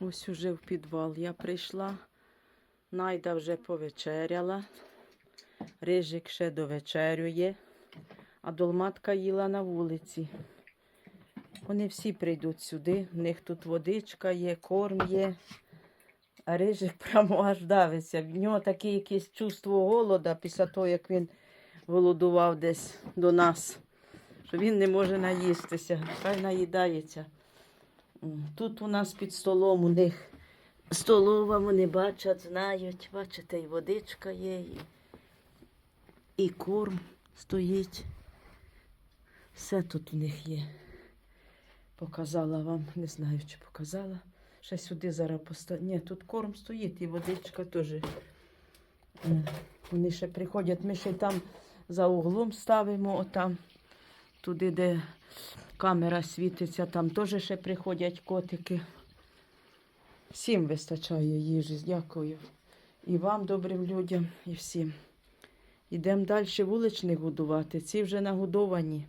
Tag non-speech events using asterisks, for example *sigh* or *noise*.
Ось уже в підвал я прийшла. Найда вже повечеряла. Рижик ще довечерює, а долматка їла на вулиці. Вони всі прийдуть сюди. В них тут водичка є, корм є. А рижик *laughs* прямо аж давиться. В нього таке якесь чувство голода після того, як він голодував десь до нас, що він не може наїстися. Хай наїдається. Тут у нас під столом у них столова, вони бачать, знають. Бачите, і водичка є, і, і корм стоїть. Все тут у них є. Показала вам, не знаю, чи показала. Ще сюди зараз поставлю. Ні, тут корм стоїть і водичка теж. Е, Вони ще приходять, ми ще там за углом ставимо, отам, туди, де камера світиться, там теж ще приходять котики. Всім вистачає їжі, дякую. І вам, добрим людям, і всім. Ідемо далі вуличних годувати. Ці вже нагодовані.